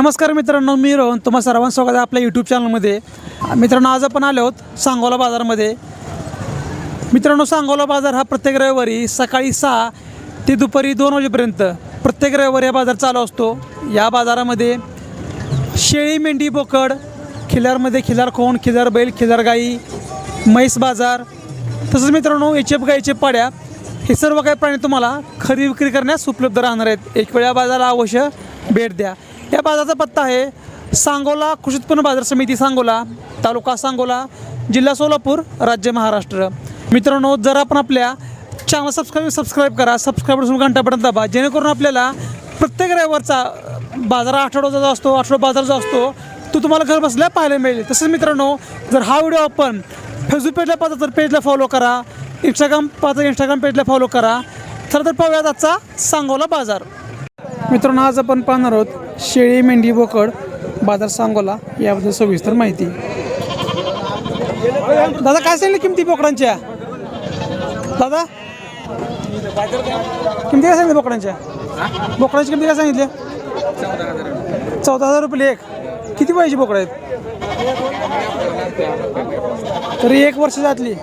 नमस्कार मित्रांनो मी रोहन. तुम्हा सर्वांचं स्वागत आहे आपल्या यूट्यूब चॅनलमध्ये मित्रांनो आज आपण आलो आहोत सांगोला बाजारमध्ये. मित्रांनो सांगोला बाजार हा प्रत्येक रविवारी सकाळी सहा ते दुपारी दोन वाजेपर्यंत प्रत्येक रविवारी हा बाजार चालू असतो. या बाजारामध्ये शेळी मेंढी बोकड खिलारमध्ये खिलार खोण खिलार बैल खिलार गाई म्हैस बाजार. तसंच मित्रांनो एच गाईचे पाड्या हे सर्व काही प्राणी तुम्हाला खरेदी विक्री करण्यास उपलब्ध राहणार आहेत. एक वेळा बाजाराला अवश्य भेट द्या. या बाजाराचा पत्ता आहे सांगोला कृषी उत्पन्न बाजार समिती सांगोला तालुका सांगोला जिल्हा सोलापूर राज्य महाराष्ट्र. मित्रांनो जर आपण आपल्या चॅनल सबस्क्राईब सबस्क्राईब करा सबस्क्राईब करून घंटापर्यंत दाबा जेणेकरून आपल्याला प्रत्येक रविवारचा बाजार आठवड्याचा जो असतो आठवडा बाजार जो असतो तो तुम्हाला घर बसल्या पाहायला मिळेल. तसंच मित्रांनो जर हा व्हिडिओ आपण फेसबुक पेजला पाहता तर पेजला फॉलो करा. इंस्टाग्राम पाहता इंस्टाग्राम पेजला फॉलो करा. चला तर पाहूयात आजचा सांगोला बाजार. मित्रांनो आज आपण पाहणार आहोत शेळी मेंढी बोकड बाजार सांगोला याबद्दल सविस्तर माहिती. दादा काय सांगितलं किमती बोकडांच्या? दादा? किमती काय सांगितलं बोकडांच्या? बोकडांची किमती काय सांगितली? चौदा हजार रुपये एक. किती पाहिजे बोकड आहेत? तरी एक वर्ष जातली.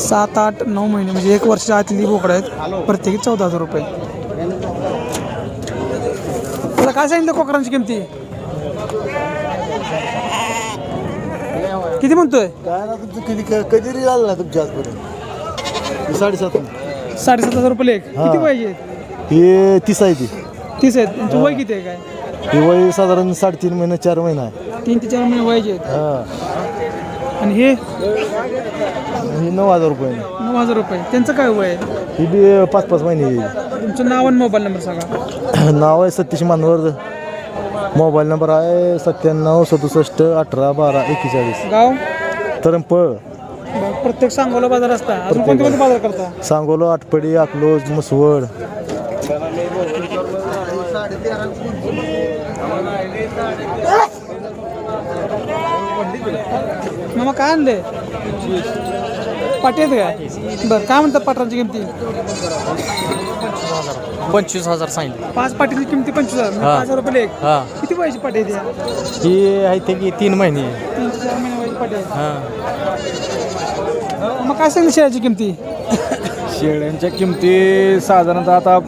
सात आठ नऊ महिने म्हणजे एक वर्ष आतली बोकडं आहेत. प्रत्येकी चौदा हजार रुपये. तुला काय सांगितलं कोकरांची किमती? किती म्हणतोय? काय ना तुमचं कधी आलं ना तुमच्या आजपर्यंत साडेसात. साडेसात हजार रुपये एक किती पाहिजे हे तीस आहे ती. तीस आहेत. त्यांचं वय किती आहे काय? हे वय साधारण साडेतीन महिने चार महिना आहे. तीन ते चार महिने वयाचे आहेत हा. आणि हे? हे नऊ हजार रुपये. नऊ हजार रुपये. त्यांचं काय वय आहे? ही बी पाच पाच महिने येईल तुमचं नाव आणि मोबाईल नंबर सांगा. नाव आहे सतीश मानवर मोबाईल नंबर आहे सत्त्याण्णव सदुसष्ट अठरा बारा एक्केचाळीस. गाव? तरंपळ. बरं, प्रत्येक सांगोला बाजार असता. अजून कोणते कोणते बाजार करता? सांगोलो आटपडी अकलोज मुसवड. मामा काय आणले पाटी आहेत काय बरं काय म्हणतात पाटरांची किमती? पंचवीस हजार सांगितले. पाच पाटीची किमती पंचवीस हजार. म्हणजे पाच हजार रुपये एक हा. किती पाहिजे पाटी द्या ही आहे ते की तीन महिने. तीन ते चार महिने पाहिजे पाटी. हा. मग काय सांगितलं शेळ्याची किमती? शेळ्यांच्या किमती साधारणतः आता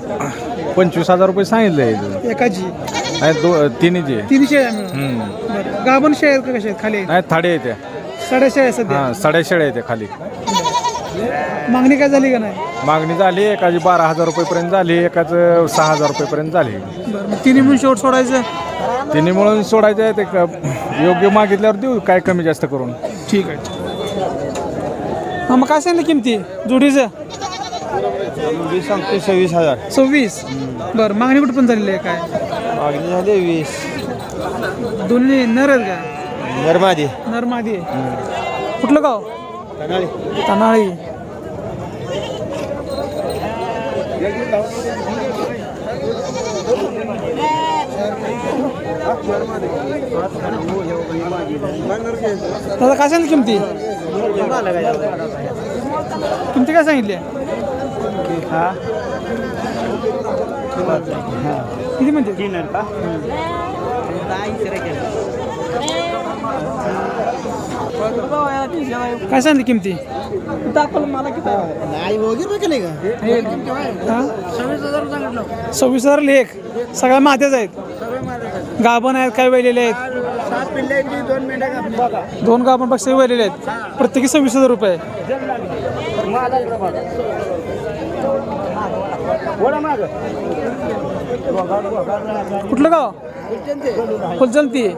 पंचवीस हजार रुपये सांगितले एकाची. नाही दो तिन्हीचे. तीन शेळ्या मिळून. हम्म. बरं. गाभण शेळ्या आहेत का कशा आहेत? खाली नाही थाडे येते साड्या शेळ्या आहेत सध्या. हां येते खाली. मागणी काय झाली का नाही? मागणी झाली एकाची बारा हजार रुपयेपर्यंत झाली एकाचं सहा हजार रुपयेपर्यंत झाली. बरं मग तिन्ही मिळून शेवट सोडायचं? तिन्ही मिळून सोडायचं आहे ते क- योग्य मागितल्यावर देऊ काय कमी जास्त करून. ठीक आहे. हा मग काय सांगितलं किमती? जोडीचं? सांगतो सव्वीस हजार. सव्वीस? बरं मागणी कुठं पण झालेली आहे काय? मागणी झाली वीस. दोन्ही नर आहेत का? नरमादी. नर मादी कुठलं गाव? तनाळी. दादा काय सांगितलं किमती? किमती काय सांगितली? किती म्हणते? काय सांगितली किमती? हा? सव्वीस हजार लेख. सगळ्या माथ्याच आहेत. गाभण आहेत काय वेलेले आहेत. दोन गाभण पक्ष वेलेले आहेत. प्रत्येकी सव्वीस हजार रुपये कुठलं गाव? फुलजंती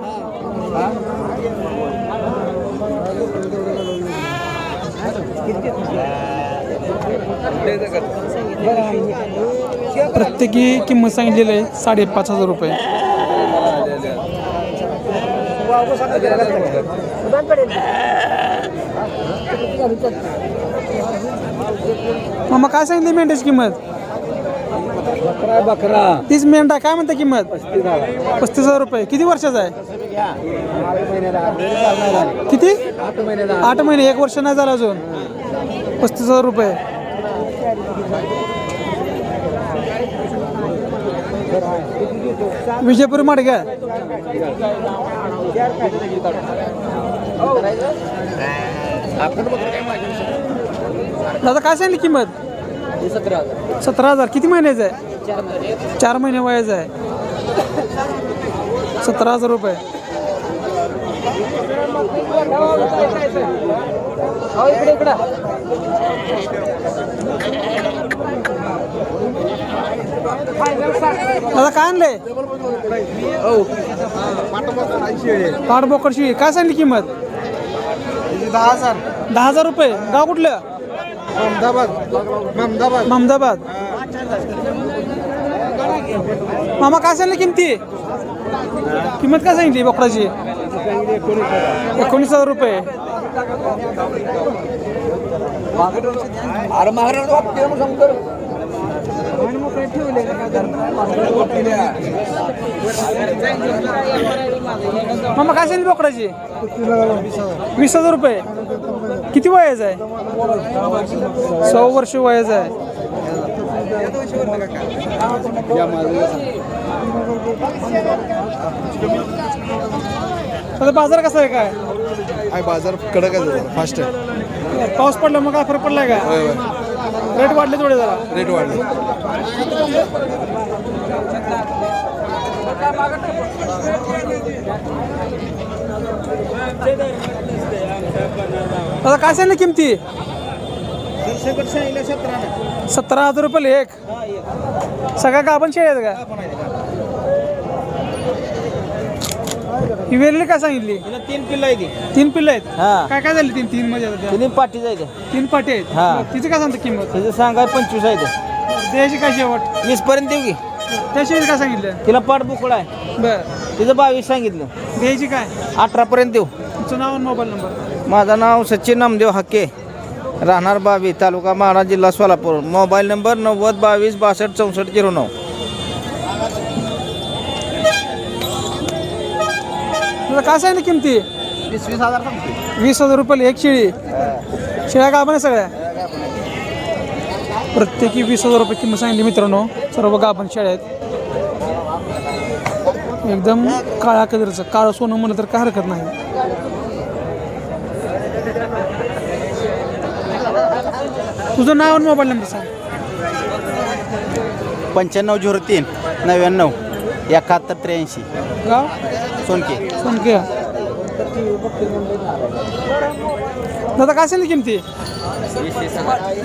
प्रत्येकी किंमत सांगितलेली आहे साडेपाच हजार रुपये. मग काय सांगितली मेंढ्याची किंमत? तीच मेंढा काय म्हणता किंमत? पस्तीस हजार रुपये. किती वर्षाचा आहे? किती? आठ महिने. एक वर्ष नाही झालं अजून. पस्तीस हजार रुपये. विजयपूर माडग्या दादा काय सांगली किंमत? सतरा हजार. किती महिन्याचं आहे? चार महिने वयाचं आहे. सतरा हजार रुपये. दादा काय आणलंय? पाठ बोकड शिळी काय सांगली किंमत? दहा हजार दहा हजार रुपये. गाव कुठलं? अहमदाबाद. अहमदाबाद. अहमदाबाद. मामा काय सांगली किमती? किंमत काय सांगितली बोकडाची? एकोणीस हजार रुपये. मामा काय सांगितली बोकडाची? वीस हजार रुपये. किती वयाचं आहे? सहा वर्ष वयाचं आहे. बाजार कसा आहे काय? आहे बाजार कडक आहे फास्ट आहे. पाऊस पडला मग काय फरक पडलाय का रेट वाढले थोडे जरा. रेट वाढले. आता काय सांगितलं किमती? सतरा हजार रुपये एक. सगळ्या गाभण शेळ्या आहेत का? ही वेरली काय सांगितली? तीन पिल्लं आहे ती तीन पिल्लं आहेत? हा. काय काय झाली तीन तीन मध्ये आता? त्या? तिन्ही पाठीच आहे ते तीन पाटी हा. आहेत तिचं काय सांगतं किंमत? तिचं सांगाय पंचवीस आहे ते द्यायची काय शेवट? वीस पर्यंत देऊ की. त्याशिवाय काय सांगितलं? तिला पाठ बुकड आहे. बरं. तिचं बावीस सांगितलं. द्यायची काय? अठरा पर्यंत देऊ. तुमचं नाव आणि मोबाईल नंबर. माझं नाव सचिन नामदेव हक्के राहणार बावी तालुका माडा जिल्हा सोलापूर. मोबाईल नंबर नव्वद बावीस बासष्ट चौसष्ट झिरो नऊ. तुला काय सांगितलं किमती? वीस वीस हजार सांगतो वीस हजार रुपये एक शेळी. शेळ्या गाभण आहे सगळ्या? प्रत्येकी वीस हजार रुपये किंमत सांगितली मित्रांनो. सर्व गाभण शेळ्या आहेत. एकदम काळ्या कलरचं. काळं सोनं म्हणलं तर काय हरकत नाही. तुझं नाव आणि मोबाईल नंबर सांग. पंच्याण्णव झिरो तीन नव्याण्णव एकाहत्तर त्र्याऐंशी. गाव सोनके. सोनके. दादा काय सांगितली किमती?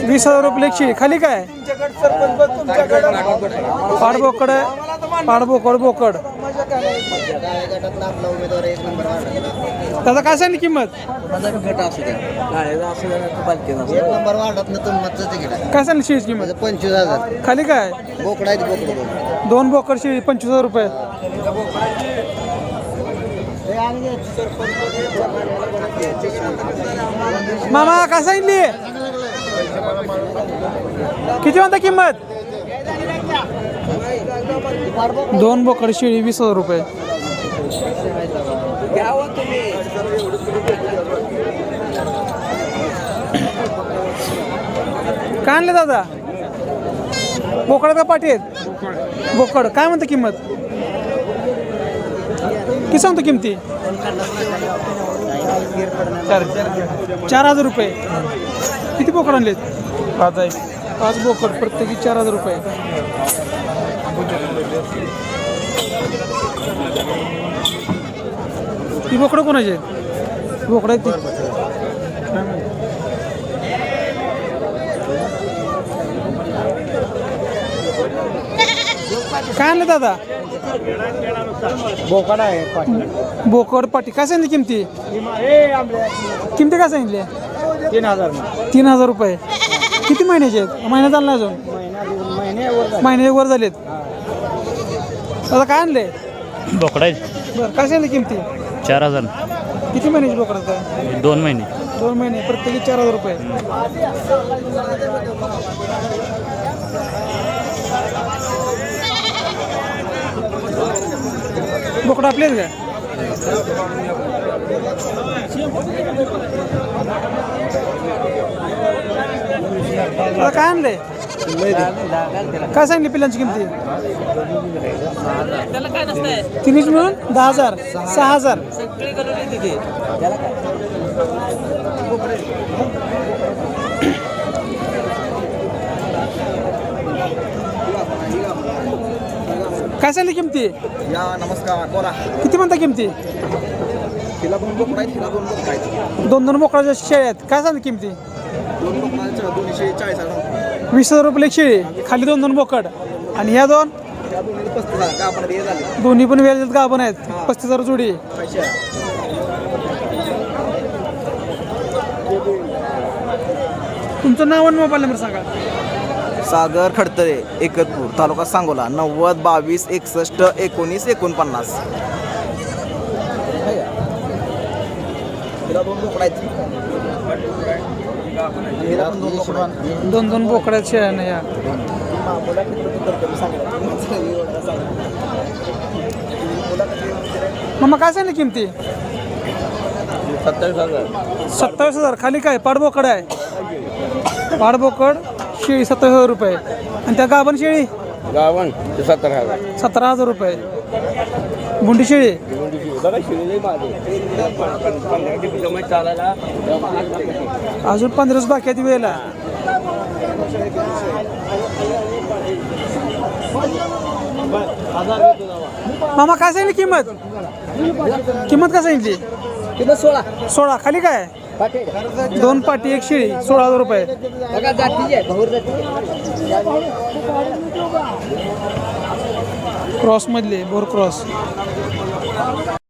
वीस हजार रुपये शेळी खाली काय? पाडबोकड पाडबोकड बोकड दादा काय सांगितली किंमत? नंबर वाढत ना तुमचं तिकीट आहे काय सांगितली शेळीची किंमत? पंचवीस हजार. खाली काय? बोकड आहे बोकड दोन. बोकड शेळी पंचवीस हजार रुपये. मामा काय सांगितली किती म्हणता किंमत? दोन बोकड शेळी वीस हजार रुपये. काय आणले दादा? बोकड का पाठी आहेत बोकड. काय म्हणतं किंमत? किती सांगतो किमती? चार हजार रुपये. किती बोकड आणलेत? पाच आहे. पाच बोकड. प्रत्येकी चार हजार रुपये. ती बोकडं कोणाची आहेत? बोकडं आहेत ती. काय आणलं दादा? बोकाड आहे बोकड पाटी काय सांगितली किमती? किमती काय सांगितली? तीन हजार तीन हजार रुपये. किती महिन्याचे आहेत? महिना झाला नाही अजून? महिने वर झालेत. दादा काय आणले बोकडा आहे बरं काय सांगितली किमती? चार हजार. किती महिन्याची बोकड आहे दोन महिने. दोन महिने प्रत्येकी चार हजार रुपये. बोकड आपले आहेत का? काय आणले काय सांगली पिल्लांची किमती? तिन्हीच मिळून दहा हजार सहा हजार. काय सांगली किमती? या नमस्कार बोला. किती म्हणता किमती? तिला दोन लोक आहेत तिला दोन लोक आहेत. दोन दोन बोकडाच्या शेळ्या आहेत काय सांगली किमती? दोन लोकांच्या दोनशे चाळीस हजार. वीस हजार रुपये शेळी खाली दोन दोन बोकड. आणि ह्या दोन? दोन्ही आपण पण वेळ गाभण आहेत. पस्तीस हजार जोडी. तुमचं नाव आणि मोबाईल नंबर सांगा. सागर खडतरे एकतपूर तालुका सांगोला नव्वद बावीस एकसष्ट एकोणीस एकोणपन्नास. दोन आहेत दोन. दोन बोकड्यात शेळ्या नाही या. मग काय सांगली किमती? सत्तावीस हजार. खाली काय? पाडबोकड आहे. पाडबोकड शेळी सत्तावीस हजार रुपये. आणि त्या गाभण शेळी? गावन ते सत्तर हजार. सतरा हजार रुपये. गुंडी शेळी? बघा शिवले माझे चालायला अजून पंधरा दिवस बाकी आहेत वेळेला. मामा काय सांगितली किंमत? किंमत काय सांगितली? तिला सोळा. सोळा. खाली काय? दोन पाटी एक शेळी. सोळा हजार रुपये. आहे. क्रॉस मधले बोर क्रॉस 감사합니다.